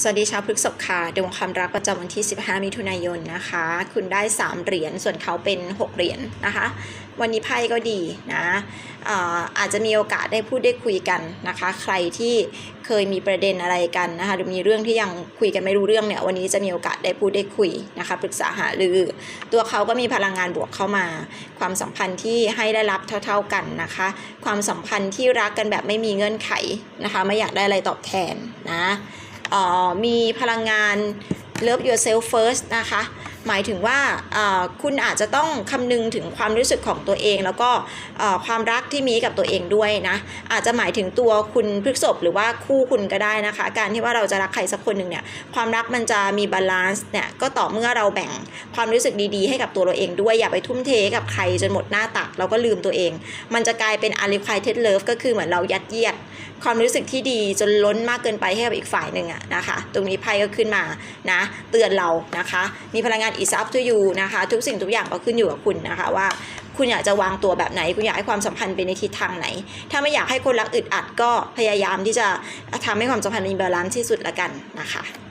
สวัสดีชาวพฤกษภค่ะดวงความรักประจำวันที่ 15 มิถุนายนนะคะ คุณได้ 3 เหรียญส่วนเขาเป็น 6 เหรียญนะคะ วันนี้ไพ่ก็ดีนะอาอาจจะมีโอกาสได้พูดได้คุยกันนะคะ ใครที่เคยมีประเด็นอะไรกันนะคะหรือมีเรื่องที่ยังคุยกันไม่รู้เรื่องเนี่ยวันนี้จะมีโอกาสได้พูดได้คุยนะคะปรึกษาหารือ ตัวเขาก็มีพลังงานบวกเข้ามา ความสัมพันธ์ที่ให้ได้รับเท่า ๆกันนะคะ ความสัมพันธ์ที่รักกันแบบไม่มีเงื่อนไขนะคะ ไม่อยากได้อะไรตอบแทนนะ มีพลังงาน love yourself first นะคะ หมายถึงว่าคุณอาจจะต้องคำนึงถึงความรู้สึกของตัวเอง แล้วก็ความรักที่มีกับตัวเองด้วยนะอาจจะหมายถึงตัวคุณพฤกษบหรือว่าคู่คุณก็ได้นะคะ การที่ว่าเราจะรักใครสักคนหนึ่งเนี่ยความรักมันจะมีบาลานซ์เนี่ยก็ต่อเมื่อเราแบ่งความรู้สึกดีๆ ให้กับตัวเราเองด้วยอย่าไปทุ่มเทกับใครจนหมดหน้าตักแล้วก็ลืมตัวเอง มันจะกลายเป็น unrequited love ก็คือเหมือนเรายัดเยียด ความรู้สึกที่ดีจนล้นมากเกินไปให้กับอีกฝ่ายหนึ่งอะนะคะ ตรงนี้ไพ่ก็ขึ้นมานะ เตือนเรานะคะ มีพลังงาน is up to you นะคะ ทุกสิ่งทุกอย่างก็ขึ้นอยู่กับคุณนะคะว่าคุณอยากจะวางตัวแบบไหน คุณอยากให้ความสัมพันธ์เป็นในทิศทางไหน ถ้าไม่อยากให้คนรักอึดอัดก็พยายามที่จะทำให้ความสัมพันธ์มีบาลานซ์ที่สุดละกันนะคะ